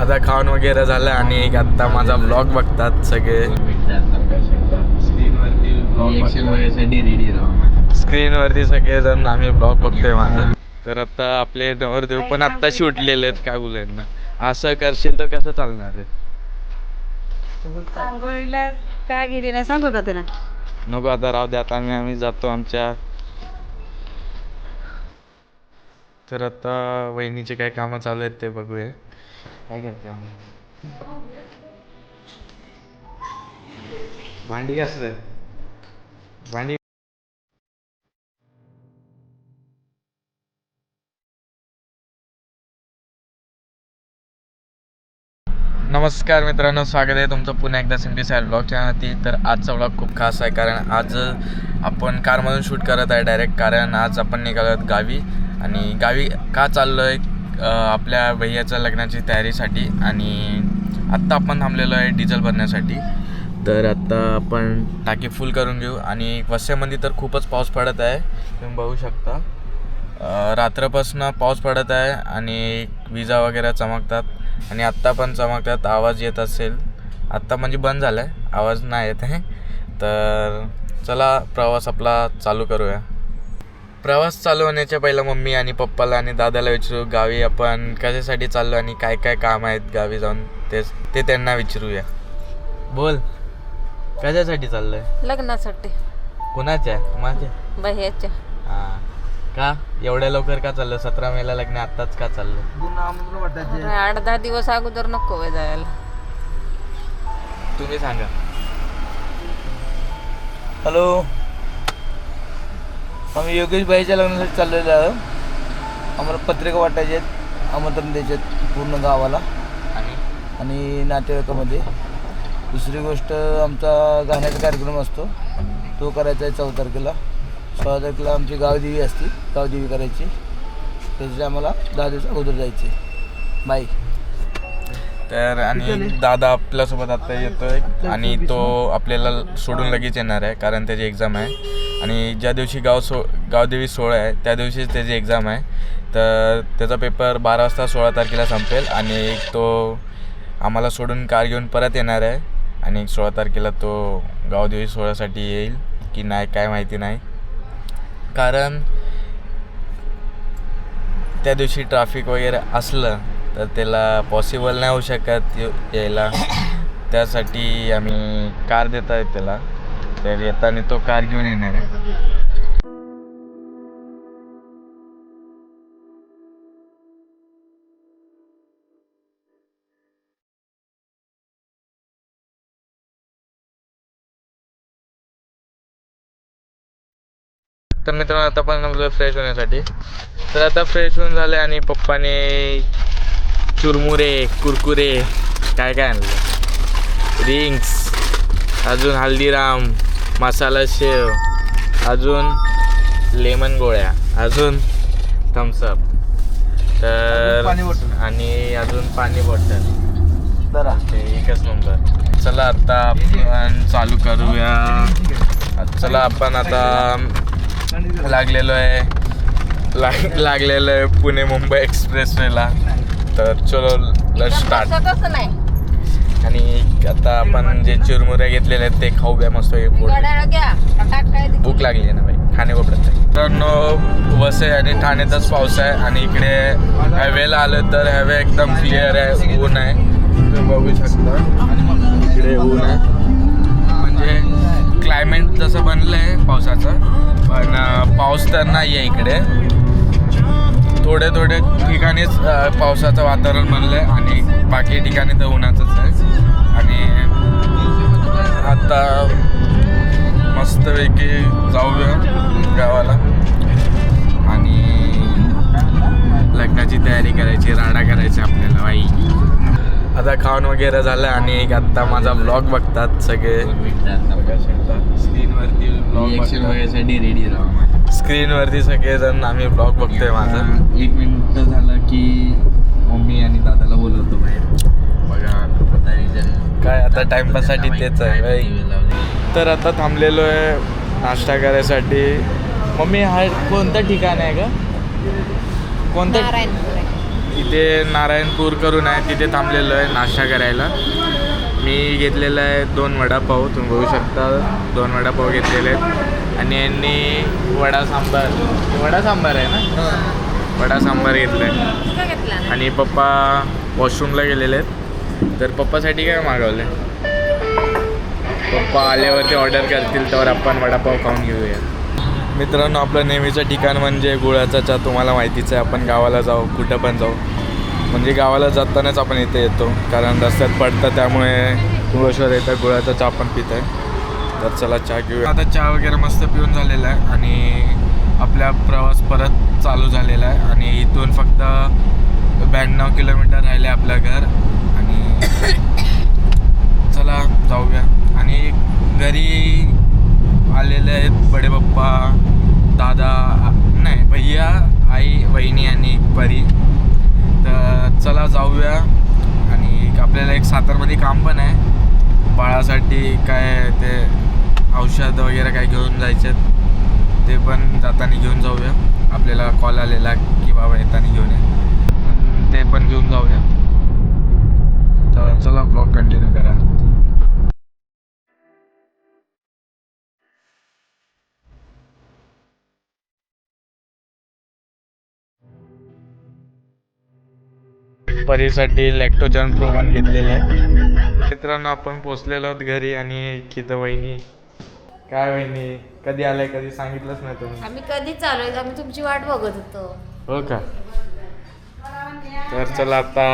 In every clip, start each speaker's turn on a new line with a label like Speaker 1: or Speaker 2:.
Speaker 1: आता खाऊन वगैरे झालं आणि आता माझा ब्लॉग बघतात सगळे. स्क्रीनवरती सगळेजण आम्ही ब्लॉग बघतोय माझा. तर आता आपले नवरदेव पण आत्ताशी उठलेले आहेत काय बोलायला ना असं करशील तर कसं चालणार आहे?
Speaker 2: काय गेली नाही सांगू का तुला
Speaker 1: नको आता राहू द्या आता आम्ही आम्ही जातो आमच्या. तर आता वहिनीचे काय कामं चालू आहेत ते बघूया. काय करते भांडी घासत भांडी नमस्कार मित्रांनो स्वागत आहे तुमचं पुन्हा एकदा सिंधी साईल ब्लॉग चॅनलवरती तर आजचा ब्लॉग खूप खास आहे कारण आज आपण कारमधून शूट करत आहे डायरेक्ट कारण आज आपण निघालो आहोत गावी. आणि गावी का चाललो आहे आपल्या भैयाच्या लग्नाची तयारीसाठी आणि आत्ता आपण थांबलेलो आहे डिझेल भरण्यासाठी. तर आत्ता आपण टाकी फुल करून घेऊ आणि वस्यामध्ये तर खूपच पाऊस पडत आहे. तुम्ही बघू शकता. रात्रपासनं पाऊस पडत आहे आणि विजा वगैरे चमकतात आणि आत्ता पण चमकतात. आवाज येत असेल. आत्ता म्हणजे बंद झाला आहे आवाज नाही येत आहे. तर चला प्रवास आपला चालू करूया. प्रवास चालू होण्याच्या पहिला मम्मी आणि पप्पाला आणि दादाला विचारू गावी आपण कशासाठी चाललो आणि काय काय काम आहेत गावी जाऊन? ते ते त्यांना विचारूया. बोल कशासाठी चाललोय?
Speaker 2: लग्नासाठी.
Speaker 1: कुणाच्या? माझ्या
Speaker 2: बाह्याच्या
Speaker 1: हां. का? एवढ्या लवकर का चाललं? सतरा मेला लग्न आत्ताच का चाललं?
Speaker 2: आठ दहा दिवस अगोदर नको जायला.
Speaker 1: तुम्ही सांगा.
Speaker 3: हॅलो? आम्ही योगेश भाईच्या लग्नासाठी चाललेलो आहे आम्हाला पत्रिका वाटायचे आहेत आमंत्रण द्यायचे आहेत पूर्ण गावाला.
Speaker 1: आणि?
Speaker 3: आणि नातेवाईकामध्ये. दुसरी गोष्ट आमचा गाण्याचा कार्यक्रम असतो. तो करायचा आहे चौदा तारखेला. सोळा तारखेला आमची गावदेवी असते गावदेवी करायची. त्याच्यासाठी आम्हाला दहा दिवस अगोदर जायचे बाय
Speaker 1: तर आणि दादा आपल्यासोबत आता येतोय आणि तो आपल्याला सोडून लगेच येणार आहे कारण त्याची एक्झाम आहे. आणि ज्या दिवशी गाव सो गावदेवी सोहळा आहे त्या दिवशीच त्याची एक्झाम आहे. तर त्याचा पेपर बारा वाजता सोळा तारखेला संपेल आणि तो आम्हाला सोडून कार घेऊन परत येणार आहे. आणि सोळा तारखेला तो गावदेवी सोहळ्यासाठी येईल की नाही काय माहिती नाही. कारण त्या दिवशी ट्रॅफिक वगैरे असलं तर त्याला पॉसिबल नाही होऊ शकत ये- यायला. त्यासाठी आम्ही कार देत आहे त्याला. तर येताना तो कार घेऊन येणार आहे. तर मित्रांनो आता पण आपलं फ्रेश होण्यासाठी. तर आता फ्रेश होऊन झाले आणि पप्पाने चुरमुरे कुरकुरे काय काय आणलं? रिंग्स अजून हल्दीराम मसाला शेव अजून लेमन गोळ्या अजून थम्सअप तर. आणि अजून पाणी बॉटल एकच नंबर चला आता आपण चालू करूया. चला आपण आता लागलेलो आहे लाग लागलेलो आहे पुणे मुंबई एक्सप्रेसवेला तर चलो स्टार्ट आणि आता आपण जे चिरमुऱ्या घेतलेले आहेत ते खाऊ मस्त
Speaker 2: घ्या टाक काय ते.
Speaker 1: भूक लागली आहे ना भाई खाणे तर वसे आणि ठाण्यातच पाऊस आहे आणि इकडे हॅवेला आलं तर हॅवे एकदम क्लिअर आहे ऊन आहे. तुम्ही बघू शकता. इकडे ऊन आहे. म्हणजे क्लायमेट जसं बनलं आहे पावसाचं पण पाऊस तर नाही आहे इकडे. थोडे थोडे ठिकाणीच पावसाचं वातावरण बनलं आहे आणि बाकी ठिकाणी तर उन्हाचंच आहे. आणि आता मस्तपैकी जाऊया गावाला. आणि लग्नाची तयारी करायची राडा करायची आपल्याला बाई. आता खाऊन वगैरे झालं आणि आता माझा ब्लॉग बघतात सगळे. स्क्रीनवरती
Speaker 3: बघायसाठी रेडी राहा.
Speaker 1: स्क्रीनवरती सगळेजण आम्ही ब्लॉग बघतोय माझा.
Speaker 3: एक मिनिट झालं की मम्मी आणि दादाला बोलवतो बाहेर.
Speaker 1: बघा काय आता टाइमपाससाठी तेच आहे तर आता थांबलेलो आहे नाश्ता करायसाठी. मम्मी हा कोणतं ठिकाण आहे का कोणतं. इथे नारायणपूर करून आहे तिथे थांबलेलो आहे नाश्ता करायला. मी घेतलेला आहे दोन वडापाव तुम्ही बघू शकता. दोन वडापाव घेतलेले आहेत. आणि यांनी वडा सांबार. वडा सांबार आहे ना? वडा सांबार घेतला आहे आणि पप्पा वॉशरूमला गेलेले आहेत तर पप्पासाठी काय मागवलं आहे पप्पा आल्यावरती ऑर्डर करतील तर आपण वडापाव खाऊन घेऊया. मित्रांनो आपलं नेहमीचं ठिकाण म्हणजे गुळाचा चहा. तुम्हाला माहितीच आहे आपण गावाला जाऊ कुठं पण जाऊ. म्हणजे गावाला जातानाच आपण इथे येतो. कारण रस्त्यात पडतं त्यामुळे तुळशीवर येतं गुळाचा चहा पण पित आहे तर चला चहा घेऊया. आता चहा वगैरे मस्त पिऊन झालेला आहे आणि आपला प्रवास परत चालू झालेला आहे. आणि इथून फक्त ब्याण्णव किलोमीटर राहिले आपलं घर. आणि चला जाऊया. आणि घरी आलेले आहेत बडे पप्पा दादा नाही भैया आई वहिनी आणि परी. तर चला जाऊया. आणि आपल्याला एक सातारमध्ये काम पण आहे. बाळासाठी काय ते औषध वगैरे काय घेऊन जायचे ते पण जाताना घेऊन जाऊया. आपल्याला कॉल आलेला की बाबा येताना घेऊन ये. ते पण घेऊन जाऊया. तर चला ब्लॉग कंटिन्यू करा. परीसाठी लॅक्टोजन प्रोमन घेतलेलं आहे. मित्रांनो आपण पोचलेलो आहोत घरी आणि किती वहिनी काय वहिनी कधी आलाय कधी सांगितलंच नाही तुम्ही.
Speaker 2: आम्ही कधी चालू आहे आम्ही तुमची वाट बघत होतो.
Speaker 1: हो का? तर चला आता.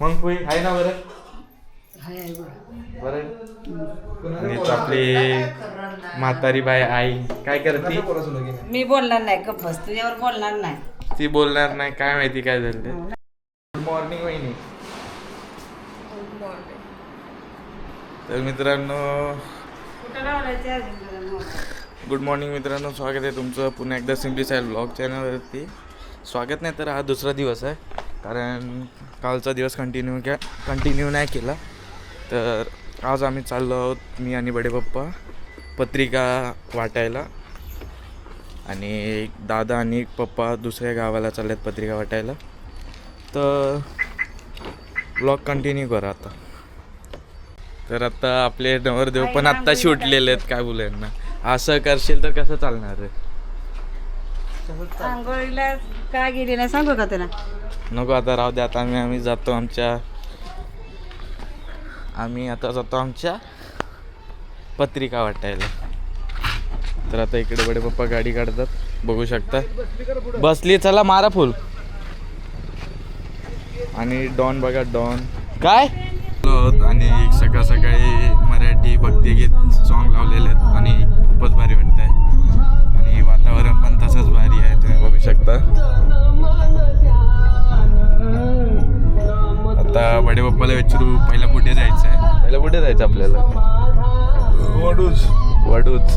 Speaker 1: मग पोई आहे ना बरं? बरं. आपली म्हातारी बाई आई काय करते?
Speaker 4: मी बोलणार नाही गप्पस तुझ्यावर बोलणार नाही.
Speaker 1: ती बोलणार नाही काय माहिती काय झालं मॉर्निंग वहिनी. तर मित्रांनो गुड मॉर्निंग मित्रांनो? स्वागत आहे तुमचं पुन्हा एकदा सिम्पली साईल ब्लॉग चॅनलवरती स्वागत नाही तर हा दुसरा दिवस आहे कारण कालचा दिवस कंटिन्यू क्या कंटिन्यू नाही केला. तर आज आम्ही चाललो आहोत मी आणि बडे पप्पा पत्रिका वाटायला. आणि दादा आणि पप्पा दुसऱ्या गावाला चालले आहेत पत्रिका वाटायला. तर ब्लॉग कंटिन्यू करा आता. तर आता आपले नवरदेव पण आत्ताशी उठलेले आहेत काय बोलू यांना. असं करशील तर कसं चालणार आहे?
Speaker 4: आंघोळीला काय गेली नाही? सांगू का तुला
Speaker 1: नको आता राहू दे. आता आम्ही आम्ही जातो आमच्या आम्ही आता जातो आमच्या पत्रिका वाटायला. तर आता इकडे बडे पप्पा गाडी काढतात. बघू शकता. बसली चला मारा फुल. आणि डॉन बघा डॉन. काय? आणि सकाळ सकाळी मराठी भक्तिगीत सॉन्ग लावलेले आहेत आणि खूपच भारी वाटत आहे आणि वातावरण पण तसंच भारी आहे तुम्ही बघू शकता. आता बडे पप्पाला विचारू पहिला कुठे जायचं आहे पहिला कुठे जायचं आपल्याला? वडूज. वडूज.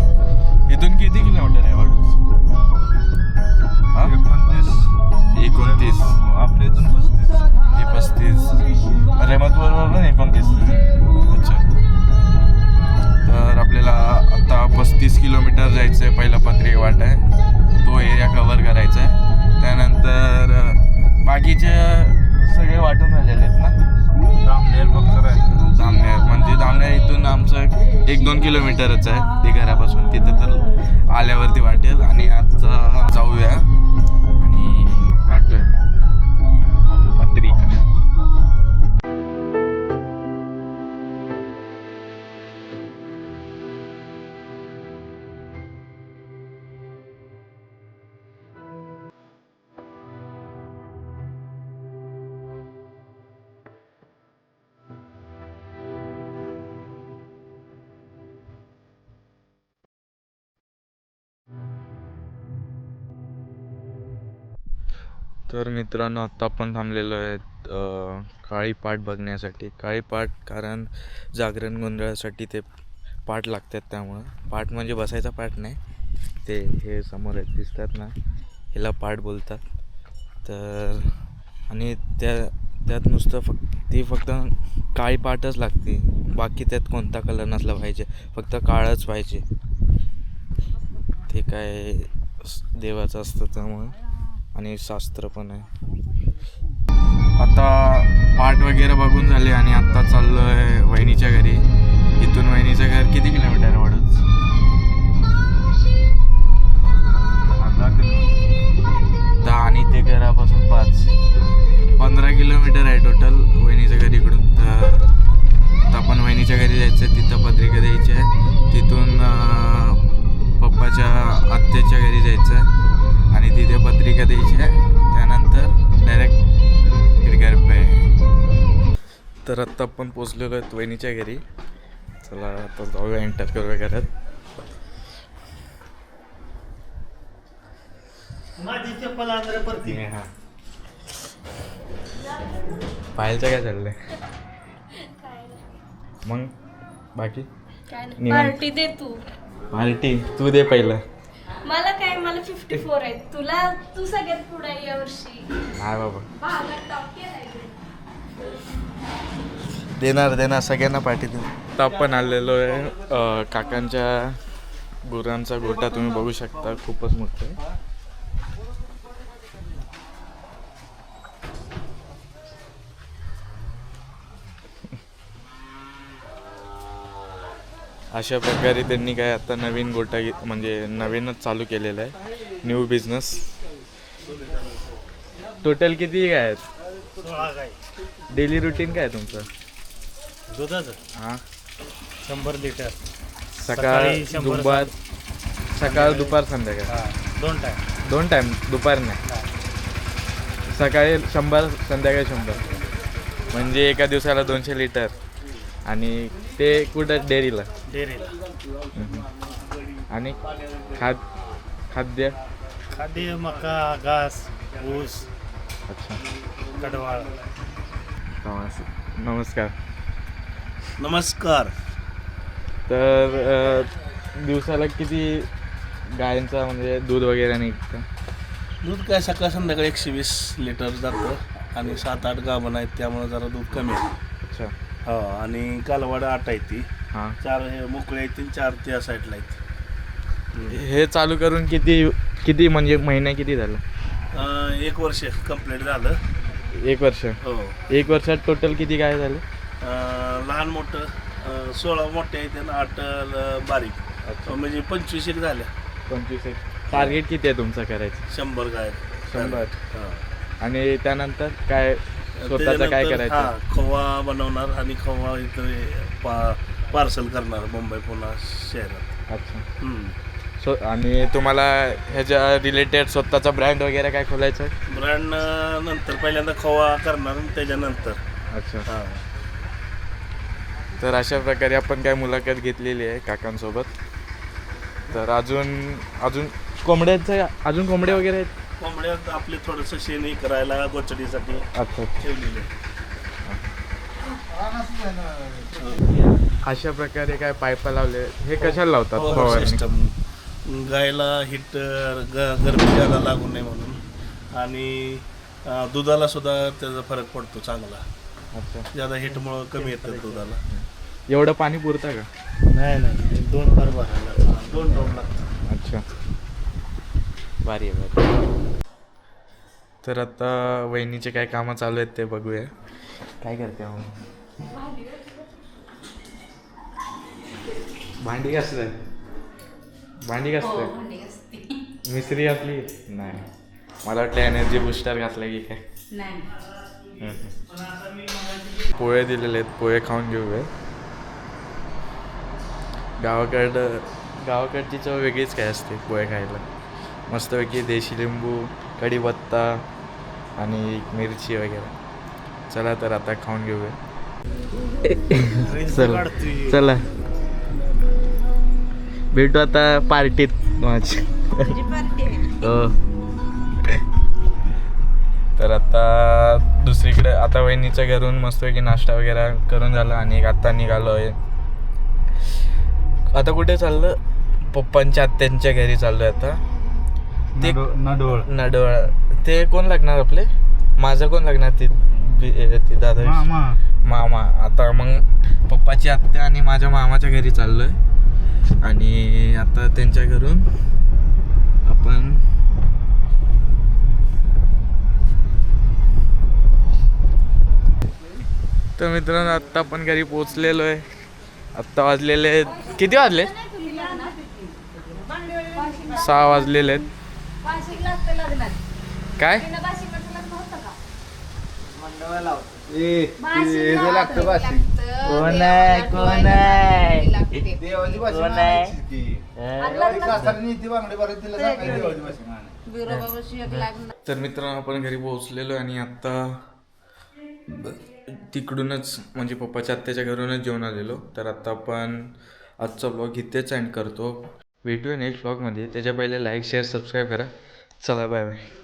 Speaker 1: इथून किती किलोमीटर आहे वडूज? पहिला पत्रिका वाट आहे तो एरिया कवर करायचा आहे त्यानंतर बाकीचे सगळे वाटून झालेले आहेत ना? दामनेर फक्त दामनेर म्हणजे दामनेर इथून आमचं एक दोन किलोमीटरच आहे. ते घरापासून तिथं तर आल्यावरती वाटेल. आणि आता जाऊया. तर मित्रांनो आत्ता आपण थांबलेलो आहेत काळी पाट बघण्यासाठी. काळी पाट कारण जागरण गोंधळासाठी ते पाट लागतात त्यामुळं. पाट म्हणजे बसायचा पाट नाही. ते हे समोर आहेत दिसतात ना? ह्याला पाट बोलतात. तर आणि त्या त्यात नुसतं फक्त ती फक्त काळी पाटच लागते. बाकी त्यात कोणता कलर नसला पाहिजे. फक्त काळच पाहिजे. ते काय देवाचं असतं त्यामुळं. आणि शास्त्र पण आहे. आता पाठ वगैरे बघून झाले आणि आत्ता चाललो आहे वहिनीच्या घरी. इथून वहिनीचं घर किती किलोमीटर आहे वडूच दहा दहा आणि ते घरापासून पाच. पंधरा किलोमीटर आहे टोटल वहिनीचं घरी इकडून. तर आता आपण वहिनीच्या घरी जायचं आहे तिथं पत्रिका द्यायची आहे. तिथून पप्पाच्या आत्याच्या घरी जायचं आहे आणि तिथे पत्रिका द्यायची आहे. त्यानंतर डायरेक्ट घर पे. तर आत्ता आपण पोचलेलो आहेत वहिनीच्या घरी. चला आता जाऊया एंटर करूया घरात. हा. पाहायचं काय चाललंय? मग बाकी.
Speaker 5: पार्टी दे तू.
Speaker 1: पार्टी? तू दे पहिलं.
Speaker 5: मला काय मला फिफ्टी फोर आहे तुला तू सगळ्यात पुढे आहे यावर्षी
Speaker 1: हा बाबा
Speaker 5: भागात टॉप.
Speaker 1: देणार देणार सगळ्यांना पाठी देणार तर आपण आलेलो आहे. अं, काकांच्या गुरांचा गोटा तुम्ही बघू शकता. खूपच मोठा आहे. अशा प्रकारे त्यांनी काय आता नवीन गोटा म्हणजे नवीनच चालू केलेलं आहे. न्यू बिझनेस टोटल किती काय आहेत? डेली रुटीन काय आहे तुमचं?
Speaker 6: दुधाचं.
Speaker 1: हां?
Speaker 6: शंभर लिटर.
Speaker 1: सकाळ
Speaker 6: सकाळी शंभर
Speaker 1: दुपार सकाळ दुपार संध्याकाळ.
Speaker 6: हा दोन टाइम
Speaker 1: दोन टाईम दुपार नाही. सकाळी शंभर संध्याकाळी शंभर. म्हणजे एका दिवसाला दोनशे लिटर. आणि ते कुठं? डेअरीला.
Speaker 6: डेअरीला.
Speaker 1: आणि खाद खाद्य?
Speaker 6: खाद्य मका घास ऊस
Speaker 1: अच्छा.
Speaker 6: कडवाळ.
Speaker 1: नमस्- नमस्कार.
Speaker 6: नमस्कार.
Speaker 1: तर अं, दिवसाला किती गायांचा म्हणजे दूध वगैरे निघतं?
Speaker 7: दूध काय सकाळ संध्याकाळी एकशे वीस लिटर जातं आणि सात आठ गाभण आहेत त्यामुळे जरा दूध कमी आहे.
Speaker 1: अच्छा.
Speaker 7: हो आणि कालवाड आठ आहेत ती.
Speaker 1: हां.
Speaker 7: चार हे मोकळे आहेत आणि चार त्या साईडला आहेत.
Speaker 1: हे चालू करून किती किती म्हणजे महिने किती झालं?
Speaker 7: अं, एक वर्ष कंप्लीट झालं.
Speaker 1: एक वर्ष?
Speaker 7: हो.
Speaker 1: एक वर्षात टोटल किती गाय झाले?
Speaker 7: अं, लहान मोठं अं, सोळा मोठे आहेत आणि आठ अं, बारीक. म्हणजे पंचवीस एक झाल्या.
Speaker 1: पंचवीस एक. टार्गेट किती आहे तुमचं करायचं?
Speaker 7: शंभर गाय
Speaker 1: शंभर.
Speaker 7: हा.
Speaker 1: आणि त्यानंतर काय स्वतःचं काय करायचं?
Speaker 7: हा खवा बनवणार आणि खवा इथं पा पार्सल करणार मुंबई पुन्हा शहरात.
Speaker 1: अच्छा.
Speaker 7: हम्म.
Speaker 1: सो आणि तुम्हाला ह्याच्या रिलेटेड स्वतःचा ब्रँड वगैरे काय खोलायचं आहे?
Speaker 7: ब्रँड अं, नंतर पहिल्यांदा खवा करणार आणि त्याच्यानंतर.
Speaker 1: अच्छा.
Speaker 7: हा.
Speaker 1: तर अशा प्रकारे आपण काय मुलाखत घेतलेली आहे काकांसोबत. तर अजून अजून कोंबड्याचं अजून कोंबडे वगैरे आहेत?
Speaker 7: कोंबड्या आपले थोडंसं शेण हे करायला गोचडीसाठी
Speaker 1: अच्छा.
Speaker 7: ठेवलेले.
Speaker 1: अशा प्रकारे काय पाईपा लावले? हे कशाला लावतात फवारणी?
Speaker 7: सिस्टम गायला हिट गरमी जागा लागू नये म्हणून. आणि अं, दुधाला सुद्धा त्याचा फरक पडतो चांगला.
Speaker 1: अच्छा.
Speaker 7: ज्यादा हिटमुळं कमी येतं दुधाला.
Speaker 1: एवढं पाणी पुरतं का?
Speaker 6: नाही नाही दोन बार भरायला लागतात.
Speaker 7: दोन टोन लागतात.
Speaker 1: अच्छा. भारी आहे भारी तर आता वहिनीचे काय कामं चालू आहेत ते बघूया. काय करते मग भांडी घासलं. भांडी घासलं. मिसरी घातली? नाही. मला वाटलं एनर्जी बुस्टर घातलं की काय. पोहे दिलेले आहेत. पोहे खाऊन घेऊया गावाकडं गावाकडची चव वेगळीच काय असते पोहे खायला? मस्तपैकी देशी लिंबू कढीपत्ता आणि मिरची वगैरे. चला तर आता खाऊन घेऊया. चला. चला. भेटू आता पार्टीत माझी हो. तर आता दुसरीकडे आता वहिनीच्या घरून मस्तपैकी नाश्ता वगैरे करून झाला आणि एक आता निघालो आहे आता कुठे चाललं? पप्पांच्या आत्यांच्या घरी चाललोय आता. ते
Speaker 6: नडोळ.
Speaker 1: नडोळ. ते कोण लागणार आपले? माझं कोण लागणार ते? ते
Speaker 6: मामा.
Speaker 1: आता मग पप्पाची आत्या आणि माझ्या मामाच्या घरी चाललोय. आणि आता त्यांच्या घरून आपण तर मित्रांनो आत्ता आपण घरी पोचलेलो आहे आत्ता वाजलेले किती वाजले? सहा वाजलेले आहेत. काय?
Speaker 5: तिनं बाशिकाचं लग्न होतं का
Speaker 8: कोण आहे कोण आहे? देवाची कोण आहे?
Speaker 1: तर मित्रांनो आपण घरी पोहोचलेलो आणि आत्ता ब- तिकडूनच म्हणजे पप्पाच्या आत्याच्या घरूनच जेवण आलेलो. तर आत्ता आपण आजचा ब्लॉग इथेच एंड करतो. भेटूया नेक्स्ट ब्लॉगमध्ये त्याच्या पहिले लाईक शेअर सबस्क्राईब करा. चला बाय बाय